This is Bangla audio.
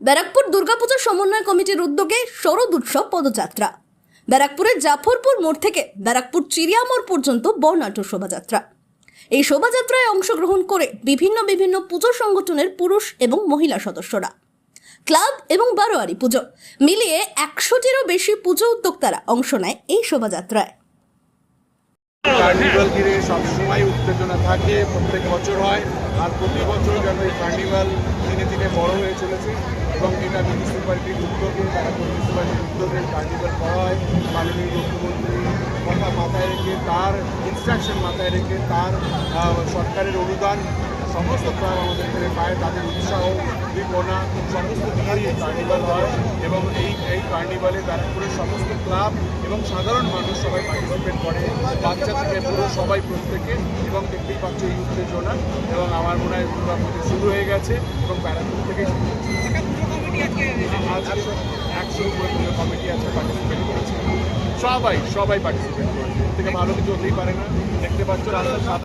ব্যারাকপুর দুর্গাপূজা সমন্বয় কমিটির উদ্যোগে শরদ উৎসব পদযাত্রা। ব্যারাকপুরের জাফরপুর মোড় থেকে ব্যারাকপুর চিড়িয়া মোড় পর্যন্ত বর্ণাঢ্য শোভাযাত্রা। এই শোভাযাত্রায় অংশগ্রহণ করে বিভিন্ন বিভিন্ন পুজো সংগঠনের পুরুষ এবং মহিলা সদস্যরা। ক্লাব এবং বারোয়ারি পুজো মিলিয়ে একশোটিরও বেশি পুজো উদ্যোক্তারা অংশ নেয় এই শোভাযাত্রায়। কার্নিভাল ঘিরে সবসময় উত্তেজনা থাকে, প্রত্যেক বছর হয়, আর প্রতি বছর যেন এই কার্নিভাল দিনে দিনে বড় হয়ে চলেছে। এবং এটা মিউনিসিপ্যালিটির উদ্যোগে, তারা মিউনিসিপ্যালিটির উদ্যোগে কার্নিভাল করা হয়। মাননীয় মুখ্যমন্ত্রী কথা মাথায় রেখে, তার ইনস্ট্রাকশন মাথায় রেখে, তার সরকারের অনুদান, সমস্ত ক্লাব আমাদের এখানে পায়, তাদের উৎসাহ উদ্দীপনা সমস্ত এই কার্নিভাল হয়। এবং এই এই কার্নিভালে ব্যারাকপুরের সমস্ত ক্লাব এবং সাধারণ মানুষ সবাই পার্টিসিপেট করে। বাচ্চা থেকে পুরো সবাই প্রত্যেকে, এবং দেখতেই পাচ্ছ এই উত্তেজনা। এবং আমার মনে হয় দুর্গাপুজো শুরু হয়ে গেছে, এবং ব্যারাকপুর থেকে শুরু হচ্ছে। আছে সবাই সবাই পার্টিসিপেট করেছে। থেকে ভালো কিছু হতেই পারে না। দেখতে পাচ্ছ রাস্তার সাথে